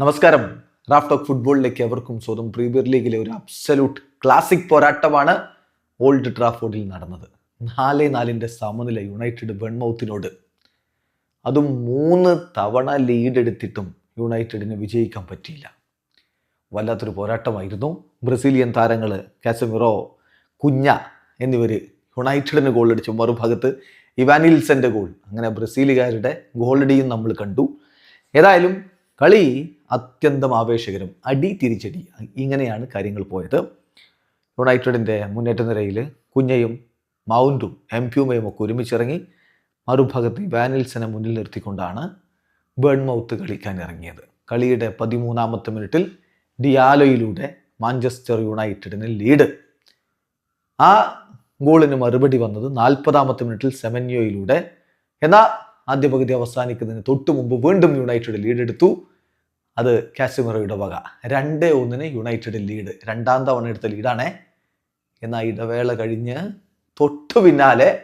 നമസ്കാരം. Raf talk ഫുട്ബോളിലേക്ക് എവർക്കും സ്വന്തം പ്രീമിയർ ലീഗിലെ ഒരു അബ്സല്യൂട്ട് ക്ലാസിക് പോരാട്ടമാണ് ഓൾഡ് ട്രാഫോർഡിൽ നടന്നത്. നാല് നാലിന്റെ സമനില യുണൈറ്റഡ് വെൺമൗത്തിനോട് അതും മൂന്ന് തവണ ലീഡ് എടുത്തിട്ടും യുണൈറ്റഡിന് വിജയിക്കാൻ പറ്റിയില്ല. വല്ലാത്തൊരു പോരാട്ടമായിരുന്നു. ബ്രസീലിയൻ താരങ്ങൾ കാസമിറോ കുഞ്ഞ എന്നിവർ യുണൈറ്റഡിന് ഗോൾ അടിച്ചു. മറുഭാഗത്ത് ഇവാനിൽസന്റെ ഗോൾ അങ്ങനെ ബ്രസീലുകാരുടെ ഗോളടിയും നമ്മൾ കണ്ടു. ഏതായാലും കളി അത്യന്തം ആവേശകരം. അടി തിരിച്ചടി. ഇങ്ങനെയാണ് കാര്യങ്ങൾ പോയത്. യുണൈറ്റഡിന്റെ മുന്നേറ്റ നിരയിൽ കുഞ്ഞയും മൗണ്ടും എം പ്യൂമയും ഒക്കെ ഒരുമിച്ചിറങ്ങി മറുഭാഗത്ത് വാനിൽസനെ മുന്നിൽ നിർത്തിക്കൊണ്ടാണ് ബേൺമൗത്ത് കളിക്കാൻ ഇറങ്ങിയത്. കളിയുടെ പതിമൂന്നാമത്തെ മിനിറ്റിൽ ഡിയാലോയിലൂടെ മാഞ്ചസ്റ്റർ യുണൈറ്റഡിന് ലീഡ്. ആ ഗോളിന് മറുപടി വന്നത് നാൽപ്പതാമത്തെ മിനിറ്റിൽ സെമന്യോയിലൂടെ. എന്നാൽ ആദ്യ പകുതി അവസാനിക്കുന്നതിന് തൊട്ടു മുമ്പ് വീണ്ടും യുണൈറ്റഡ് ലീഡ് എടുത്തു അത് കാസിമറോയുടെ വക. രണ്ട് ഒന്നിന് യുണൈറ്റഡ് ലീഡ്. രണ്ടാം തവണ എടുത്ത ലീഡാണ്. എന്നാൽ ഇടവേള കഴിഞ്ഞ് തൊട്ടു പിന്നാലെ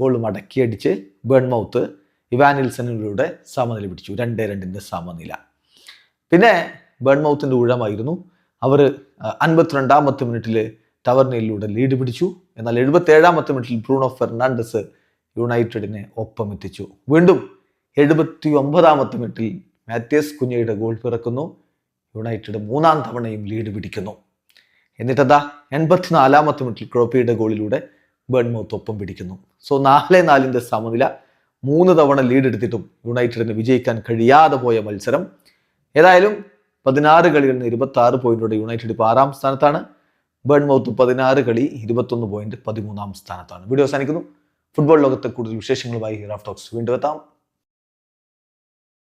ഗോൾ മടക്കിയടിച്ച് ബേൺമൗത്ത് ഇവാനിൽസണിലൂടെ സമനില പിടിച്ചു. രണ്ടേ രണ്ടിന്റെ സമനില. പിന്നെ ബേൺമൗത്തിന്റെ ഊഴമായിരുന്നു. അവർ അൻപത്തിരണ്ടാമത്തെ മിനിറ്റിൽ ടവർണിയിലൂടെ ലീഡ് പിടിച്ചു. എന്നാൽ എഴുപത്തേഴാമത്തെ മിനിറ്റിൽ ബ്രൂണോ ഫെർണാണ്ടസ് യുണൈറ്റഡിനെ ഒപ്പം എത്തിച്ചു വീണ്ടും എഴുപത്തി ഒമ്പതാമത്തെ മിനിറ്റിൽ മാത്യസ് കുഞ്ഞയുടെ ഗോൾ പിറക്കുന്നു. യുണൈറ്റഡ് മൂന്നാം തവണയും ലീഡ് പിടിക്കുന്നു. എന്നിട്ടതാ എൺപത്തിനാലാമത്തെ മിനിറ്റിൽ ക്രോപ്പിയുടെ ഗോളിലൂടെ ബേൺമൗത്ത് ഒപ്പം പിടിക്കുന്നു. സോ നാല് നാലിന്റെ സമനില മൂന്ന് തവണ ലീഡ് എടുത്തിട്ടും യുണൈറ്റഡിന് വിജയിക്കാൻ കഴിയാതെ പോയ മത്സരം. ഏതായാലും പതിനാറ് കളികളിൽ നിന്ന് ഇരുപത്തി ആറ് പോയിന്റോടെ യുണൈറ്റഡ് ഇപ്പോൾ ആറാം സ്ഥാനത്താണ്. ബേൺമൗത്ത് പതിനാറ് കളി ഇരുപത്തൊന്ന് പോയിന്റ് പതിമൂന്നാം സ്ഥാനത്താണ്. വീഡിയോ അവസാനിക്കുന്നു. ഫുട്ബോൾ ലോകത്തെ കൂടുതൽ വിശേഷങ്ങളുമായി റാഫ് ടോക്സ് വീണ്ടും എത്താം.